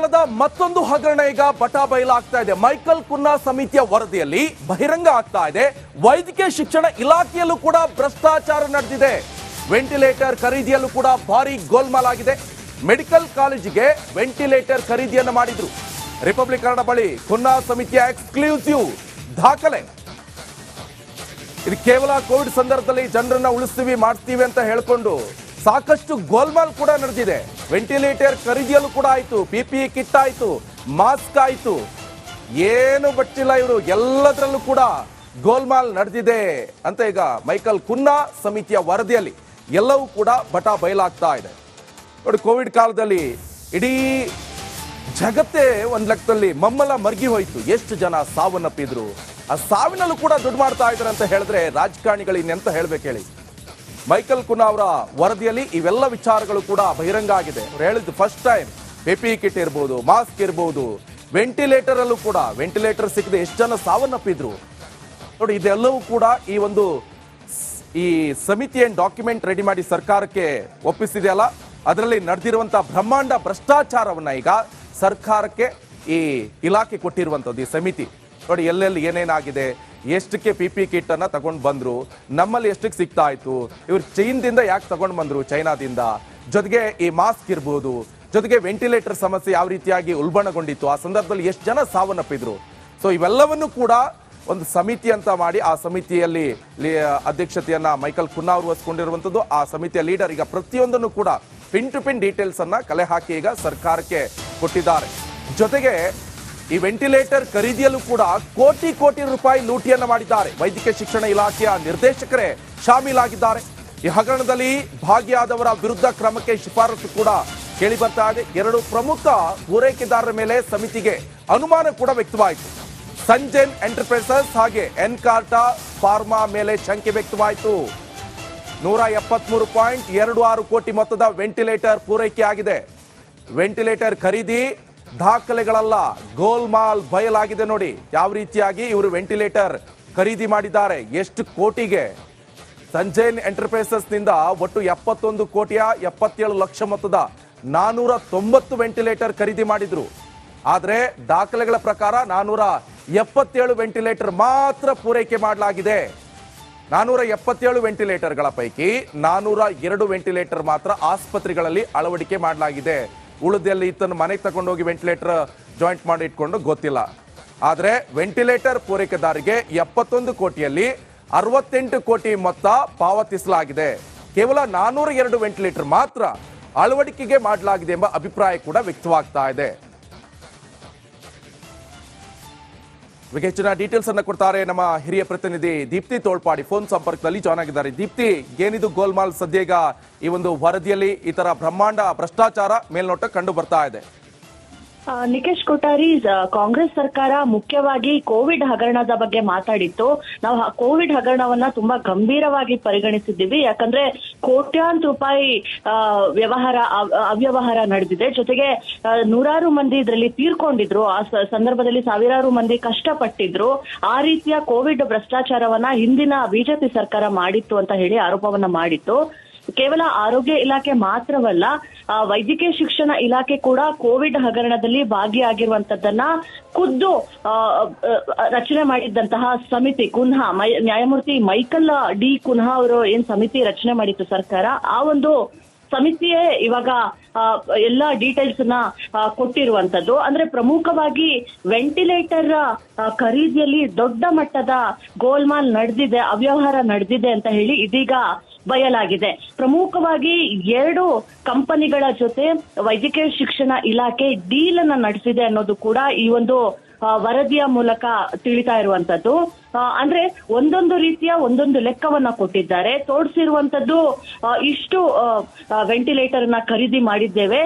ಕಾಲದ ಮತ್ತೊಂದು ಹಗರಣ ಈಗ ಪಟಾ ಬಯಲಾಗ್ತಾ ಇದೆ. ಮೈಕಲ್ ಕುನ್ನಾ ಸಮಿತಿಯ ವರದಿಯಲ್ಲಿ ಬಹಿರಂಗ ಆಗ್ತಾ ಇದೆ. ವೈದ್ಯಕೀಯ ಶಿಕ್ಷಣ ಇಲಾಖೆಯಲ್ಲೂ ಕೂಡ ಭ್ರಷ್ಟಾಚಾರ ನಡೆದಿದೆ. ವೆಂಟಿಲೇಟರ್ ಖರೀದಿಯಲ್ಲೂ ಕೂಡ ಭಾರಿ ಗೋಲ್ಮಾಲ್ ಆಗಿದೆ ಮೆಡಿಕಲ್ ಕಾಲೇಜಿಗೆ ವೆಂಟಿಲೇಟರ್ ಖರೀದಿಯನ್ನು ಮಾಡಿದ್ರು. ರಿಪಬ್ಲಿಕ್ ಕನ್ನಡ ಬಳಿ ಕುನ್ನಾ ಸಮಿತಿಯ ಎಕ್ಸ್ಕ್ಲೂಸಿವ್ ದಾಖಲೆ. ಇದು ಕೇವಲ ಕೋವಿಡ್ ಸಂದರ್ಭದಲ್ಲಿ ಜನರನ್ನ ಉಳಿಸ್ತೀವಿ, ಮಾಡ್ತೀವಿ ಅಂತ ಹೇಳ್ಕೊಂಡು ಸಾಕಷ್ಟು ಗೋಲ್ಮಾಲ್ ಕೂಡ ನಡೆದಿದೆ. ವೆಂಟಿಲೇಟರ್ ಖರೀದಿಯಲ್ಲೂ ಕೂಡ ಆಯ್ತು ಪಿ ಪಿ ಕಿಟ್ ಆಯ್ತು ಮಾಸ್ಕ್ ಆಯ್ತು. ಏನು ಬಟ್ಟಿಲ್ಲ ಇವರು, ಎಲ್ಲದರಲ್ಲೂ ಕೂಡ ಗೋಲ್ಮಾಲ್ ನಡೆದಿದೆ ಅಂತ ಈಗ ಮೈಕಲ್ ಕುನ್ನಾ ಸಮಿತಿಯ ವರದಿಯಲ್ಲಿ ಎಲ್ಲವೂ ಕೂಡ ಬಟ ಬಯಲಾಗ್ತಾ ಇದೆ. ನೋಡಿ, ಕೋವಿಡ್ ಕಾಲದಲ್ಲಿ ಇಡೀ ಜಗತ್ತೇ ಒಂದು ಲೆಕ್ಕದಲ್ಲಿ ಮಮ್ಮಲ ಮರ್ಗಿ ಹೋಯ್ತು. ಎಷ್ಟು ಜನ ಸಾವನ್ನಪ್ಪಿದ್ರು? ಆ ಸಾವಿನಲ್ಲೂ ಕೂಡ ದುಡ್ಡು ಮಾಡ್ತಾ ಇದ್ದಾರೆ ಅಂತ ಹೇಳಿದ್ರೆ ರಾಜಕಾರಣಿಗಳು ಇನ್ನೆಂತ ಹೇಳ್ಬೇಕು ಹೇಳಿ? ಮೈಕಲ್ ಕುನಾ ಅವರ ವರದಿಯಲ್ಲಿ ಇವೆಲ್ಲ ವಿಚಾರಗಳು ಕೂಡ ಬಹಿರಂಗ ಆಗಿದೆ. ಅವ್ರು ಹೇಳಿದ್ದು ಫಸ್ಟ್ ಟೈಮ್ ಪಿ ಕಿಟ್ ಇರ್ಬೋದು, ಮಾಸ್ಕ್ ಇರ್ಬೋದು ವೆಂಟಿಲೇಟರ್ ಅಲ್ಲೂ ಕೂಡ ವೆಂಟಿಲೇಟರ್ ಸಿಕ್ಕದೆ, ಎಷ್ಟು ಜನ ಸಾವನ್ನಪ್ಪಿದ್ರು. ನೋಡಿ, ಇದೆಲ್ಲವೂ ಕೂಡ ಈ ಒಂದು ಈ ಸಮಿತಿ ಏನ್ ಡಾಕ್ಯುಮೆಂಟ್ ರೆಡಿ ಮಾಡಿ ಸರ್ಕಾರಕ್ಕೆ ಒಪ್ಪಿಸಿದೆಯಲ್ಲ, ಅದರಲ್ಲಿ ನಡೆದಿರುವಂತಹ ಬ್ರಹ್ಮಾಂಡ ಭ್ರಷ್ಟಾಚಾರವನ್ನ ಈಗ ಸರ್ಕಾರಕ್ಕೆ ಈ ಇಲಾಖೆ ಕೊಟ್ಟಿರುವಂತದ್ದು ಈ ಸಮಿತಿ. ನೋಡಿ, ಎಲ್ಲೆಲ್ಲಿ ಏನೇನಾಗಿದೆ ಎಷ್ಟಕ್ಕೆ ಪಿ ಪಿ ಕಿಟ್ ಅನ್ನ ತಗೊಂಡ್ ಬಂದ್ರು, ನಮ್ಮಲ್ಲಿ ಎಷ್ಟಕ್ಕೆ ಸಿಗ್ತಾ ಇತ್ತು ಇವ್ರು ಚೈನ್ದಿಂದ ಯಾಕೆ ತಗೊಂಡ್ ಬಂದ್ರು ಚೈನಾದಿಂದ? ಜೊತೆಗೆ ಈ ಮಾಸ್ಕ್ ಇರ್ಬೋದು, ಜೊತೆಗೆ ವೆಂಟಿಲೇಟರ್ ಸಮಸ್ಯೆ ಯಾವ ರೀತಿಯಾಗಿ ಉಲ್ಬಣಗೊಂಡಿತ್ತು, ಆ ಸಂದರ್ಭದಲ್ಲಿ ಎಷ್ಟು ಜನ ಸಾವನ್ನಪ್ಪಿದ್ರು? ಸೊ ಇವೆಲ್ಲವನ್ನು ಕೂಡ ಒಂದು ಸಮಿತಿ ಅಂತ ಮಾಡಿ ಆ ಸಮಿತಿಯಲ್ಲಿ ಅಧ್ಯಕ್ಷತೆಯನ್ನ ಮೈಕಲ್ ಕುನ್ನಾ ಅವರು ವಹಿಸ್ಕೊಂಡಿರುವಂಥದ್ದು ಆ ಸಮಿತಿಯ ಲೀಡರ್ ಈಗ ಪ್ರತಿಯೊಂದನ್ನು ಕೂಡ ಪಿನ್ ಟು ಪಿನ್ ಡೀಟೇಲ್ಸ್ ಅನ್ನ ಕಲೆ ಹಾಕಿ ಈಗ ಸರ್ಕಾರಕ್ಕೆ ಕೊಟ್ಟಿದ್ದಾರೆ. ಜೊತೆಗೆ ಈ ವೆಂಟಿಲೇಟರ್ ಖರೀದಿಯಲ್ಲೂ ಕೂಡ ಕೋಟಿ ಕೋಟಿ ರೂಪಾಯಿ ಲೂಟಿಯನ್ನ ಮಾಡಿದ್ದಾರೆ. ವೈದ್ಯಕೀಯ ಶಿಕ್ಷಣ ಇಲಾಖೆಯ ನಿರ್ದೇಶಕರೇ ಶಾಮೀಲಾಗಿದ್ದಾರೆ. ಈ ಹಗರಣದಲ್ಲಿ ಭಾಗಿಯಾದವರ ವಿರುದ್ಧ ಕ್ರಮಕ್ಕೆ ಶಿಫಾರಸು ಕೂಡ ಕೇಳಿ ಬರ್ತಾ ಇದೆ. ಎರಡು ಪ್ರಮುಖ ಪೂರೈಕೆದಾರರ ಮೇಲೆ ಸಮಿತಿಗೆ ಅನುಮಾನ ಕೂಡ ವ್ಯಕ್ತವಾಯಿತು. ಸಂಜೆನ್ ಎಂಟರ್ಪ್ರೈಸಸ್ ಹಾಗೆ ಎನ್ಕಾರ್ಟಾ ಫಾರ್ಮಾ ಮೇಲೆ ಶಂಕೆ ವ್ಯಕ್ತವಾಯಿತು. ನೂರ ಎಪ್ಪತ್ಮೂರು ಪಾಯಿಂಟ್ ಎರಡು ಆರು ಕೋಟಿ ಮೊತ್ತದ ವೆಂಟಿಲೇಟರ್ ಪೂರೈಕೆ ಆಗಿದೆ ವೆಂಟಿಲೇಟರ್ ಖರೀದಿ ದಾಖಲೆಗಳಲ್ಲ, ಗೋಲ್ಮಾಲ್ ಬಯಲಾಗಿದೆ ನೋಡಿ. ಯಾವ ರೀತಿಯಾಗಿ ಇವರು ವೆಂಟಿಲೇಟರ್ ಖರೀದಿ ಮಾಡಿದ್ದಾರೆ, ಎಷ್ಟು ಕೋಟಿಗೆ? ಸಂಜಯನ್ ಎಂಟರ್ಪ್ರೈಸಸ್ನಿಂದ ಒಟ್ಟು ಎಪ್ಪತ್ತೊಂದು ಕೋಟಿಯ ಎಪ್ಪತ್ತೇಳು ಲಕ್ಷ ಮೊತ್ತದ ನಾನೂರ ತೊಂಬತ್ತು ವೆಂಟಿಲೇಟರ್ ಖರೀದಿ ಮಾಡಿದ್ರು. ಆದರೆ ದಾಖಲೆಗಳ ಪ್ರಕಾರ ನಾನೂರ ಎಪ್ಪತ್ತೇಳು ವೆಂಟಿಲೇಟರ್ ಮಾತ್ರ ಪೂರೈಕೆ ಮಾಡಲಾಗಿದೆ. ನಾನೂರ ಎಪ್ಪತ್ತೇಳು ವೆಂಟಿಲೇಟರ್ಗಳ ಪೈಕಿ ನಾನೂರ ಎರಡು ವೆಂಟಿಲೇಟರ್ ಮಾತ್ರ ಆಸ್ಪತ್ರೆಗಳಲ್ಲಿ ಅಳವಡಿಕೆ ಮಾಡಲಾಗಿದೆ. ಉಳಿದಲ್ಲಿ ಈತನ ಮನೆಗೆ ತಗೊಂಡೋಗಿ ವೆಂಟಿಲೇಟರ್ ಜಾಯಿಂಟ್ ಮಾಡಿ ಇಟ್ಕೊಂಡು ಗೊತ್ತಿಲ್ಲ. ಆದರೆ ವೆಂಟಿಲೇಟರ್ ಪೂರೈಕೆದಾರಿಗೆ ಎಪ್ಪತ್ತೊಂದು ಕೋಟಿಯಲ್ಲಿ ಅರವತ್ತೆಂಟು ಕೋಟಿ ಮೊತ್ತ ಪಾವತಿಸಲಾಗಿದೆ. ಕೇವಲ ನಾನೂರ ಎರಡು ವೆಂಟಿಲೇಟರ್ ಮಾತ್ರ ಅಳವಡಿಕೆಗೆ ಮಾಡಲಾಗಿದೆ ಎಂಬ ಅಭಿಪ್ರಾಯ ಕೂಡ ವ್ಯಕ್ತವಾಗ್ತಾ ಇದೆ. ಬಗ್ಗೆ ಹೆಚ್ಚಿನ ಡೀಟೇಲ್ಸ್ ಅನ್ನ ಕೊಡ್ತಾರೆ ನಮ್ಮ ಹಿರಿಯ ಪ್ರತಿನಿಧಿ ದೀಪ್ತಿ ತೋಳ್ಪಾಡಿ. ಫೋನ್ ಸಂಪರ್ಕದಲ್ಲಿ ಜಾಯ್ನ್ ಆಗಿದ್ದಾರೆ. ದೀಪ್ತಿ, ಏನಿದು ಗೋಲ್ಮಾಲ್ ಸದ್ಯ ಈಗ ಈ ಒಂದು ವರದಿಯಲ್ಲಿ ಈ ತರ ಬ್ರಹ್ಮಾಂಡ ಭ್ರಷ್ಟಾಚಾರ ಮೇಲ್ನೋಟ ಕಂಡು ಬರ್ತಾ ಇದೆ? ಆ, ನಿಕೇಶ್ ಕೊಠಾರಿ ಕಾಂಗ್ರೆಸ್ ಸರ್ಕಾರ ಮುಖ್ಯವಾಗಿ ಕೋವಿಡ್ ಹಗರಣದ ಬಗ್ಗೆ ಮಾತಾಡಿತ್ತು. ನಾವು ಕೋವಿಡ್ ಹಗರಣವನ್ನ ತುಂಬಾ ಗಂಭೀರವಾಗಿ ಪರಿಗಣಿಸಿದ್ದೀವಿ. ಯಾಕಂದ್ರೆ ಕೋಟ್ಯಾಂತರ ರೂಪಾಯಿ ವ್ಯವಹಾರ ಅವ್- ಅವ್ಯವಹಾರ ನಡೆದಿದೆ. ಜೊತೆಗೆ ನೂರಾರು ಮಂದಿ ಇದರಲ್ಲಿ ತೀರ್ಕೊಂಡಿದ್ರು. ಆ ಸಂದರ್ಭದಲ್ಲಿ ಸಾವಿರಾರು ಮಂದಿ ಕಷ್ಟಪಟ್ಟಿದ್ರು. ಆ ರೀತಿಯ ಕೋವಿಡ್ ಭ್ರಷ್ಟಾಚಾರವನ್ನ ಹಿಂದಿನ ಬಿಜೆಪಿ ಸರ್ಕಾರ ಮಾಡಿತ್ತು ಅಂತ ಹೇಳಿ ಆರೋಪವನ್ನ ಮಾಡಿತ್ತು. ಕೇವಲ ಆರೋಗ್ಯ ಇಲಾಖೆ ಮಾತ್ರವಲ್ಲ ವೈದ್ಯಕೀಯ ಶಿಕ್ಷಣ ಇಲಾಖೆ ಕೂಡ ಕೋವಿಡ್ ಹಗರಣದಲ್ಲಿ ಭಾಗಿಯಾಗಿರುವಂತದ್ದನ್ನ ಖುದ್ದು ರಚನೆ ಮಾಡಿದ್ದಂತಹ ಸಮಿತಿ ಕುನ್ಹಾ ನ್ಯಾಯಮೂರ್ತಿ ಮೈಕಲ್ ಡಿ ಕುನ್ಹಾ ಅವರು ಏನ್ ಸಮಿತಿ ರಚನೆ ಮಾಡಿತ್ತು ಸರ್ಕಾರ, ಆ ಒಂದು ಸಮಿತಿಯೇ ಇವಾಗ ಎಲ್ಲ ಡೀಟೇಲ್ಸ್ನ ಕೊಟ್ಟಿರುವಂತದ್ದು. ಅಂದ್ರೆ ಪ್ರಮುಖವಾಗಿ ವೆಂಟಿಲೇಟರ್ ಖರೀದಿಯಲ್ಲಿ ದೊಡ್ಡ ಮಟ್ಟದ ಗೋಲ್ಮಾಲ್ ನಡೆದಿದೆ, ಅವ್ಯವಹಾರ ನಡೆದಿದೆ ಅಂತ ಹೇಳಿ ಇದೀಗ ಬಯಲಾಗಿದೆ. ಪ್ರಮುಖವಾಗಿ ಎರಡು ಕಂಪನಿಗಳ ಜೊತೆ ವೈದ್ಯಕೀಯ ಶಿಕ್ಷಣ ಇಲಾಖೆ ಡೀಲ್ ಅನ್ನ ನಡೆಸಿದೆ ಅನ್ನೋದು ಕೂಡ ಈ ಒಂದು ವರದಿಯ ಮೂಲಕ ತಿಳಿತಾ ಇರುವಂತದ್ದು. ಅಂದ್ರೆ ಒಂದೊಂದು ರೀತಿಯ ಒಂದೊಂದು ಲೆಕ್ಕವನ್ನ ಕೊಟ್ಟಿದ್ದಾರೆ. ತೋರಿಸಿರುವಂತದ್ದು ಇಷ್ಟು ವೆಂಟಿಲೇಟರ್ನ ಖರೀದಿ ಮಾಡಿದ್ದೇವೆ.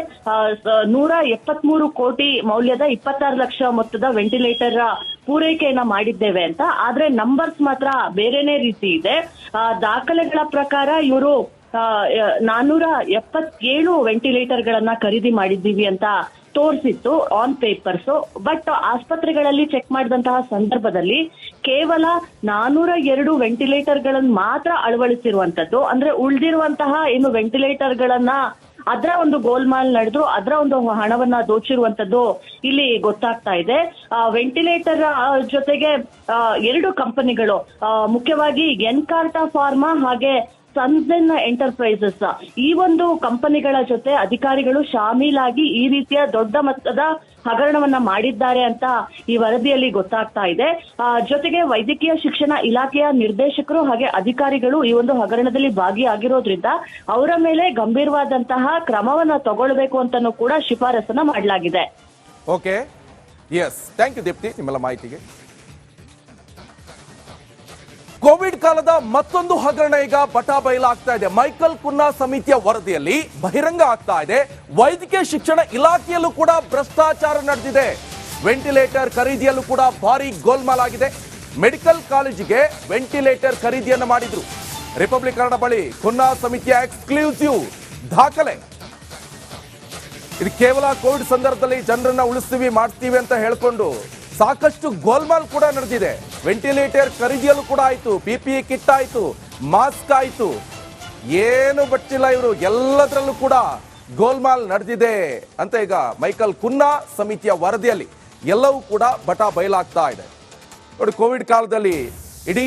ನೂರ ಎಪ್ಪತ್ಮೂರು ಕೋಟಿ ಮೌಲ್ಯದ ಇಪ್ಪತ್ತಾರು ಲಕ್ಷ ಮೊತ್ತದ ವೆಂಟಿಲೇಟರ್ ಪೂರೈಕೆಯನ್ನ ಮಾಡಿದ್ದೇವೆ ಅಂತ. ಆದ್ರೆ ನಂಬರ್ಸ್ ಮಾತ್ರ ಬೇರೆನೇ ರೀತಿ ಇದೆ. ದಾಖಲೆಗಳ ಪ್ರಕಾರ ಇವರು ನಾನೂರ ಎಪ್ಪತ್ತೇಳು ವೆಂಟಿಲೇಟರ್ ಗಳನ್ನ ಖರೀದಿ ಮಾಡಿದ್ದೀವಿ ಅಂತ ತೋರಿಸಿತ್ತು ಆನ್ ಪೇಪರ್ಸ್ ಬಟ್ ಆಸ್ಪತ್ರೆಗಳಲ್ಲಿ ಚೆಕ್ ಮಾಡಿದಂತಹ ಸಂದರ್ಭದಲ್ಲಿ ಕೇವಲ ನಾನೂರ ಎರಡು ವೆಂಟಿಲೇಟರ್ ಗಳನ್ನ ಮಾತ್ರ ಅಳವಡಿಸಿರುವಂತದ್ದು. ಅಂದ್ರೆ ಉಳಿದಿರುವಂತಹ ಏನು ವೆಂಟಿಲೇಟರ್ ಗಳನ್ನ ಅದರ ಒಂದು ಗೋಲ್ಮಾಲ್ ನಡೆದು ಅದರ ಒಂದು ಹಣವನ್ನ ದೋಚಿರುವಂತದ್ದು ಇಲ್ಲಿ ಗೊತ್ತಾಗ್ತಾ ಇದೆ. ವೆಂಟಿಲೇಟರ್ ಜೊತೆಗೆ ಎರಡು ಕಂಪನಿಗಳು ಮುಖ್ಯವಾಗಿ ಎನ್ಕಾರ್ಟಾ ಫಾರ್ಮಾ ಹಾಗೆ ಸನ್ಸೆನ್ ಎಂಟರ್ಪ್ರೈಸಸ್. ಈ ಒಂದು ಕಂಪನಿಗಳ ಜೊತೆ ಅಧಿಕಾರಿಗಳು ಶಾಮೀಲಾಗಿ ಈ ರೀತಿಯ ದೊಡ್ಡ ಮೊತ್ತದ ಹಗರಣವನ್ನ ಮಾಡಿದ್ದಾರೆ ಅಂತ ಈ ವರದಿಯಲ್ಲಿ ಗೊತ್ತಾಗ್ತಾ ಇದೆ. ಜೊತೆಗೆ ವೈದ್ಯಕೀಯ ಶಿಕ್ಷಣ ಇಲಾಖೆಯ ನಿರ್ದೇಶಕರು ಹಾಗೆ ಅಧಿಕಾರಿಗಳು ಈ ಒಂದು ಹಗರಣದಲ್ಲಿ ಭಾಗಿಯಾಗಿರೋದ್ರಿಂದ ಅವರ ಮೇಲೆ ಗಂಭೀರವಾದಂತಹ ಕ್ರಮವನ್ನ ತಗೊಳ್ಬೇಕು ಅಂತಾನೂ ಕೂಡ ಶಿಫಾರಸನ್ನ ಮಾಡಲಾಗಿದೆ. Okay yes thank you Deepti ನಿಮ್ಮೆಲ್ಲ ಮಾಹಿತಿಗೆ. ಕೋವಿಡ್ ಕಾಲದ ಮತ್ತೊಂದು ಹಗರಣ ಈಗ ಪಟ ಬಯಲಾಗ್ತಾ ಇದೆ. ಮೈಕಲ್ ಕುನ್ನಾ ಸಮಿತಿಯ ವರದಿಯಲ್ಲಿ ಬಹಿರಂಗ ಆಗ್ತಾ ಇದೆ. ವೈದ್ಯಕೀಯ ಶಿಕ್ಷಣ ಇಲಾಖೆಯಲ್ಲೂ ಕೂಡ ಭ್ರಷ್ಟಾಚಾರ ನಡೆದಿದೆ. ವೆಂಟಿಲೇಟರ್ ಖರೀದಿಯಲ್ಲೂ ಕೂಡ ಭಾರಿ ಗೋಲ್ಮಾಲ್ ಆಗಿದೆ ಮೆಡಿಕಲ್ ಕಾಲೇಜಿಗೆ ವೆಂಟಿಲೇಟರ್ ಖರೀದಿಯನ್ನು ಮಾಡಿದ್ರು. ರಿಪಬ್ಲಿಕ್ ಕನ್ನಡ ಬಳಿ ಕುನ್ನಾ ಸಮಿತಿಯ ಎಕ್ಸ್ಕ್ಲೂಸಿವ್ ದಾಖಲೆ. ಇದು ಕೇವಲ ಕೋವಿಡ್ ಸಂದರ್ಭದಲ್ಲಿ ಜನರನ್ನ ಉಳಿಸ್ತೀವಿ, ಮಾಡ್ತೀವಿ ಅಂತ ಹೇಳ್ಕೊಂಡು ಸಾಕಷ್ಟು ಗೋಲ್ಮಾಲ್ ಕೂಡ ನಡೆದಿದೆ. ವೆಂಟಿಲೇಟರ್ ಖರೀದಿಯಲ್ಲೂ ಕೂಡ ಆಯ್ತು ಪಿ ಪಿ ಕಿಟ್ ಆಯ್ತು ಮಾಸ್ಕ್ ಆಯ್ತು. ಏನು ಬಟ್ಟಿಲ್ಲ ಇವರು, ಎಲ್ಲದರಲ್ಲೂ ಕೂಡ ಗೋಲ್ಮಾಲ್ ನಡೆದಿದೆ ಅಂತ ಈಗ ಮೈಕಲ್ ಕುನ್ನಾ ಸಮಿತಿಯ ವರದಿಯಲ್ಲಿ ಎಲ್ಲವೂ ಕೂಡ ಬಟ ಬಯಲಾಗ್ತಾ ಇದೆ. ನೋಡಿ, ಕೋವಿಡ್ ಕಾಲದಲ್ಲಿ ಇಡೀ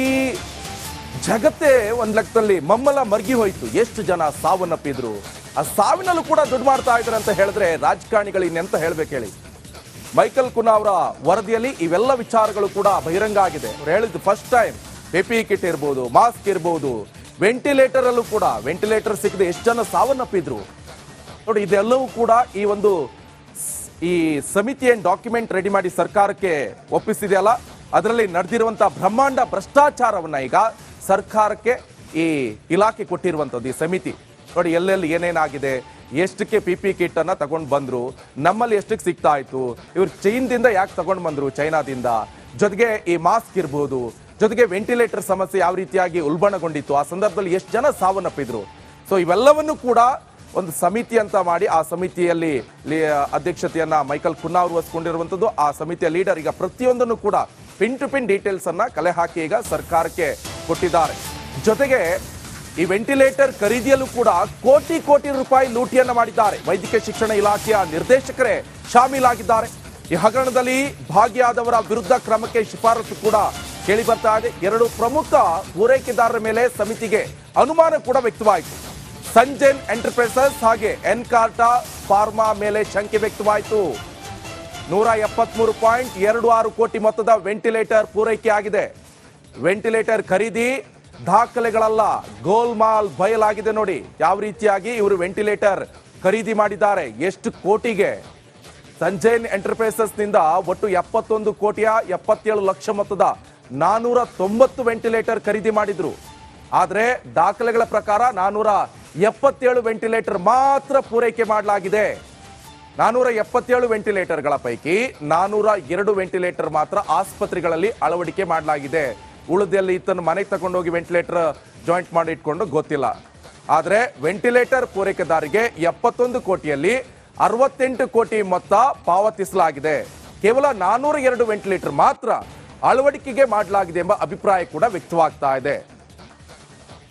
ಜಗತ್ತೇ ಒಂದು ಲೆಕ್ಕದಲ್ಲಿ ಮಮ್ಮಲ ಮರ್ಗಿ ಹೋಯಿತು. ಎಷ್ಟು ಜನ ಸಾವನ್ನಪ್ಪಿದ್ರು? ಆ ಸಾವಿನಲ್ಲೂ ಕೂಡ ದುಡ್ಡು ಮಾಡ್ತಾ ಇದ್ದಾರೆ ಅಂತ ಹೇಳಿದ್ರೆ ರಾಜಕಾರಣಿಗಳು ಇನ್ನೆಂತ ಹೇಳ್ಬೇಕು ಹೇಳಿ? ಮೈಕಲ್ ಕುನಾ ಅವರ ವರದಿಯಲ್ಲಿ ಇವೆಲ್ಲ ವಿಚಾರಗಳು ಕೂಡ ಬಹಿರಂಗ ಆಗಿದೆ. ಅವ್ರು ಹೇಳಿದ್ದು first time P P kit ಇರ್ಬೋದು, ಮಾಸ್ಕ್ ಇರ್ಬೋದು ವೆಂಟಿಲೇಟರ್ ಅಲ್ಲೂ ಕೂಡ ವೆಂಟಿಲೇಟರ್ ಸಿಕ್ಕದೆ, ಎಷ್ಟು ಜನ ಸಾವನ್ನಪ್ಪಿದ್ರು. ನೋಡಿ, ಇದೆಲ್ಲವೂ ಕೂಡ ಈ ಒಂದು ಈ ಸಮಿತಿ ಏನು ಡಾಕ್ಯುಮೆಂಟ್ ರೆಡಿ ಮಾಡಿ ಸರ್ಕಾರಕ್ಕೆ ಒಪ್ಪಿಸಿದೆಯಲ್ಲ, ಅದರಲ್ಲಿ ನಡೆದಿರುವಂತಹ ಬ್ರಹ್ಮಾಂಡ ಭ್ರಷ್ಟಾಚಾರವನ್ನ ಈಗ ಸರ್ಕಾರಕ್ಕೆ ಈ ಇಲಾಖೆ ಕೊಟ್ಟಿರುವಂತದ್ದು ಈ ಸಮಿತಿ. ನೋಡಿ, ಎಲ್ಲೆಲ್ಲಿ ಏನೇನಾಗಿದೆ ಎಷ್ಟಕ್ಕೆ ಪಿ ಪಿ ಕಿಟ್ ಅನ್ನ ತಗೊಂಡ್ ಬಂದ್ರು, ನಮ್ಮಲ್ಲಿ ಎಷ್ಟಕ್ಕೆ ಸಿಗ್ತಾ ಇತ್ತು, ಇವ್ರು ಚೈನ್ದಿಂದ ಯಾಕೆ ತಗೊಂಡ್ ಬಂದ್ರು ಚೈನಾದಿಂದ? ಜೊತೆಗೆ ಈ ಮಾಸ್ಕ್ ಇರ್ಬೋದು, ಜೊತೆಗೆ ವೆಂಟಿಲೇಟರ್ ಸಮಸ್ಯೆ ಯಾವ ರೀತಿಯಾಗಿ ಉಲ್ಬಣಗೊಂಡಿತ್ತು, ಆ ಸಂದರ್ಭದಲ್ಲಿ ಎಷ್ಟು ಜನ ಸಾವನ್ನಪ್ಪಿದ್ರು? ಸೊ ಇವೆಲ್ಲವನ್ನು ಕೂಡ ಒಂದು ಸಮಿತಿ ಅಂತ ಮಾಡಿ ಆ ಸಮಿತಿಯಲ್ಲಿ ಅಧ್ಯಕ್ಷತೆಯನ್ನ ಮೈಕಲ್ ಕುನ್ನಾ ಅವರು ವಹಿಸ್ಕೊಂಡಿರುವಂಥದ್ದು, ಆ ಸಮಿತಿಯ ಲೀಡರ್ ಈಗ ಪ್ರತಿಯೊಂದನ್ನು ಕೂಡ ಪಿನ್ ಟು ಪಿನ್ ಡೀಟೇಲ್ಸ್ ಅನ್ನ ಕಲೆ ಹಾಕಿ ಈಗ ಸರ್ಕಾರಕ್ಕೆ ಕೊಟ್ಟಿದ್ದಾರೆ. ಜೊತೆಗೆ ಈ ವೆಂಟಿಲೇಟರ್ ಖರೀದಿಯಲ್ಲೂ ಕೂಡ ಕೋಟಿ ಕೋಟಿ ರೂಪಾಯಿ ಲೂಟಿಯನ್ನ ಮಾಡಿದ್ದಾರೆ. ವೈದ್ಯಕೀಯ ಶಿಕ್ಷಣ ಇಲಾಖೆಯ ನಿರ್ದೇಶಕರೇ ಶಾಮೀಲಾಗಿದ್ದಾರೆ. ಈ ಹಗರಣದಲ್ಲಿ ಭಾಗಿಯಾದವರ ವಿರುದ್ಧ ಕ್ರಮಕ್ಕೆ ಶಿಫಾರಸು ಕೂಡ ಕೇಳಿ ಬರ್ತಾ ಇದೆ. ಎರಡು ಪ್ರಮುಖ ಪೂರೈಕೆದಾರರ ಮೇಲೆ ಸಮಿತಿಗೆ ಅನುಮಾನ ಕೂಡ ವ್ಯಕ್ತವಾಯಿತು. ಸಂಜೆನ್ ಎಂಟರ್ಪ್ರೈಸಸ್ ಹಾಗೆ ಎನ್ಕಾರ್ಟಾ ಫಾರ್ಮಾ ಮೇಲೆ ಶಂಕೆ ವ್ಯಕ್ತವಾಯಿತು. ನೂರ ಎಪ್ಪತ್ಮೂರು ಪಾಯಿಂಟ್ ಎರಡು ಆರು ಕೋಟಿ ಮೊತ್ತದ ವೆಂಟಿಲೇಟರ್ ಪೂರೈಕೆ ಆಗಿದೆ ವೆಂಟಿಲೇಟರ್ ಖರೀದಿ ದಾಖಲೆಗಳಲ್ಲ, ಗೋಲ್ಮಾಲ್ ಬಯಲಾಗಿದೆ ನೋಡಿ. ಯಾವ ರೀತಿಯಾಗಿ ಇವರು ವೆಂಟಿಲೇಟರ್ ಖರೀದಿ ಮಾಡಿದ್ದಾರೆ, ಎಷ್ಟು ಕೋಟಿಗೆ? ಸಂಜಯನ್ ಎಂಟರ್ಪ್ರೈಸಸ್ನಿಂದ ಒಟ್ಟು ಎಪ್ಪತ್ತೊಂದು ಕೋಟಿಯ ಎಪ್ಪತ್ತೇಳು ಲಕ್ಷ ಮೊತ್ತದ ನಾನೂರ ತೊಂಬತ್ತು ವೆಂಟಿಲೇಟರ್ ಖರೀದಿ ಮಾಡಿದ್ರು. ಆದರೆ ದಾಖಲೆಗಳ ಪ್ರಕಾರ ನಾನೂರ ಎಪ್ಪತ್ತೇಳು ವೆಂಟಿಲೇಟರ್ ಮಾತ್ರ ಪೂರೈಕೆ ಮಾಡಲಾಗಿದೆ. ನಾನೂರ ಎಪ್ಪತ್ತೇಳು ವೆಂಟಿಲೇಟರ್ಗಳ ಪೈಕಿ ನಾನೂರ ಎರಡು ವೆಂಟಿಲೇಟರ್ ಮಾತ್ರ ಆಸ್ಪತ್ರೆಗಳಲ್ಲಿ ಅಳವಡಿಕೆ ಮಾಡಲಾಗಿದೆ. ಉಳಿದಲ್ಲಿ ಈತನ ಮನೆಗೆ ತಗೊಂಡೋಗಿ ವೆಂಟಿಲೇಟರ್ ಜಾಯಿಂಟ್ ಮಾಡಿ ಇಟ್ಕೊಂಡು ಗೊತ್ತಿಲ್ಲ. ಆದರೆ ವೆಂಟಿಲೇಟರ್ ಪೂರೈಕೆದಾರಿಗೆ ಎಪ್ಪತ್ತೊಂದು ಕೋಟಿಯಲ್ಲಿ ಅರವತ್ತೆಂಟು ಕೋಟಿ ಮೊತ್ತ ಪಾವತಿಸಲಾಗಿದೆ. ಕೇವಲ ನಾನೂರ ಎರಡು ವೆಂಟಿಲೇಟರ್ ಮಾತ್ರ ಅಳವಡಿಕೆಗೆ ಮಾಡಲಾಗಿದೆ ಎಂಬ ಅಭಿಪ್ರಾಯ ಕೂಡ ವ್ಯಕ್ತವಾಗ್ತಾ ಇದೆ.